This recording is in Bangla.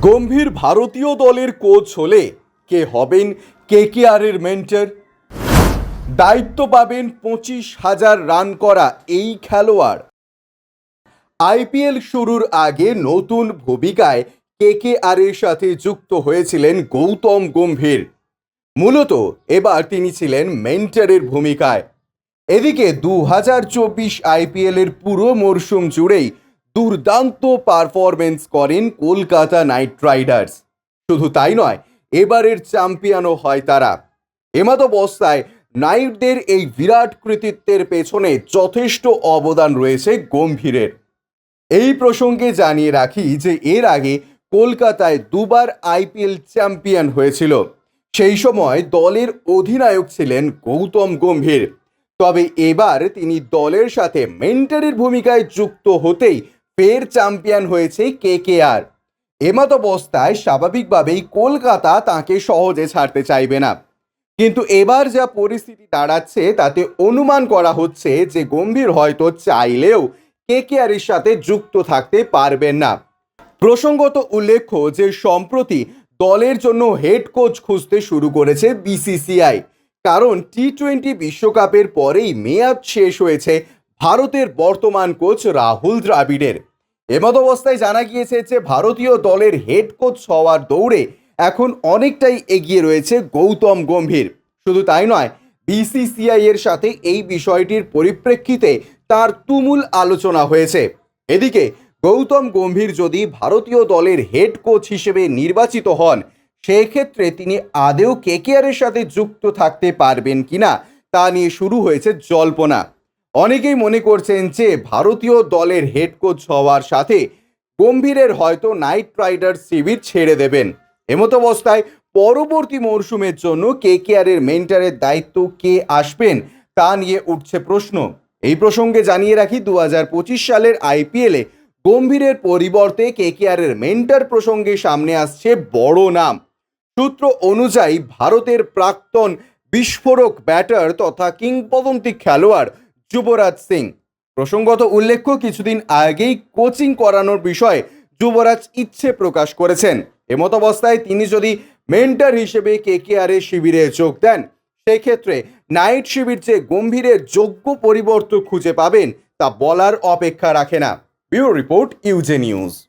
গম্ভীর ভারতীয় দলের কোচ হলে কে হবেন কে কে এর মেন্টর দায়িত্ব পাবেন পঁচিশ হাজার রান করা এই খেলোয়াড়। আইপিএল শুরুর আগে নতুন ভূমিকায় কে কে আর এর সাথে যুক্ত হয়েছিলেন গৌতম গম্ভীর। মূলত এবার তিনি ছিলেন মেন্টারের ভূমিকায়। এদিকে দু হাজার চব্বিশ আইপিএলের পুরো মরশুম জুড়েই দুর্দান্ত পারফরমেন্স করেন কলকাতা নাইট রাইডার্স। শুধু তাই নয়, এবারের চ্যাম্পিয়নও হয় তারা। এমত অবস্থায় নাইটদের এই বিরাট কৃতিত্বের পেছনে যথেষ্ট অবদান রয়েছে গম্ভীরের। এই প্রসঙ্গে জানিয়ে রাখি যে এর আগে কলকাতায় দুবার আইপিএল চ্যাম্পিয়ন হয়েছিল। সেই সময় দলের অধিনায়ক ছিলেন গৌতম গম্ভীর। তবে এবার তিনি দলের সাথে মেন্টরের ভূমিকায় যুক্ত হতেই ফের চ্যাম্পিয়ন হয়েছে কে কে আর এমত অবস্থায় স্বাভাবিকভাবেই কলকাতা তাকে সহজে ছাড়তে চাইবে না। কিন্তু এবার যা পরিস্থিতি দাঁড়াচ্ছে, তাতে অনুমান করা হচ্ছে যে গম্ভীর হয়তো চাইলেও কে কে আর এর সাথে যুক্ত থাকতে পারবেন না। প্রসঙ্গত উল্লেখ্য যে সম্প্রতি দলের জন্য হেড কোচ খুঁজতে শুরু করেছে বিসিসিআই। কারণ টি টোয়েন্টি বিশ্বকাপের পরেই মেয়াদ শেষ হয়েছে ভারতের বর্তমান কোচ রাহুল দ্রাবিড়ের। এমত অবস্থায় জানা গিয়েছে যে ভারতীয় দলের হেড কোচ হওয়ার দৌড়ে এখন অনেকটাই এগিয়ে রয়েছে গৌতম গম্ভীর। শুধু তাই নয় বিসিসিআই এর সাথে এই বিষয়টির পরিপ্রেক্ষিতে তার তুমুল আলোচনা হয়েছে। এদিকে, গৌতম গম্ভীর যদি ভারতীয় দলের হেড কোচ হিসেবে নির্বাচিত হন, সেক্ষেত্রে তিনি আদেও কেকেআরের সাথে যুক্ত থাকতে পারবেন কিনা তা নিয়ে শুরু হয়েছে জল্পনা। অনেকেই মনে করছেন যে ভারতীয় দলের হেড কোচ হওয়ার সাথে গম্ভীরের হয়তো নাইট রাইডার্স শিবির ছেড়ে দেবেন। এমতো অবস্থায় পরবর্তী মরশুমের জন্য কে কেআরের মেন্টারের দায়িত্ব কে আসবেন তা নিয়ে উঠছে প্রশ্ন। এই প্রসঙ্গে জানিয়ে রাখি দু হাজার পঁচিশ সালের আইপিএলে গম্ভীরের পরিবর্তে কে কেআরের মেন্টার প্রসঙ্গে সামনে আসছে বড় নাম। সূত্র অনুযায়ী ভারতের প্রাক্তন বিস্ফোরক ব্যাটার তথা কিংবদন্তি খেলোয়াড় যুবরাজ সিং। প্রসঙ্গত উল্লেখ্য, কিছুদিন আগেই কোচিং করানোর বিষয়ে যুবরাজ ইচ্ছে প্রকাশ করেছেন। এমত অবস্থায় তিনি যদি মেন্টার হিসেবে কে কে আর শিবিরে যোগ দেন, সেক্ষেত্রে নাইট শিবির যে গম্ভীরের যোগ্য পরিবর্তন খুঁজে পাবেন, তা বলার অপেক্ষা রাখে না। ব্যুরো রিপোর্ট, ইউজে নিউজ।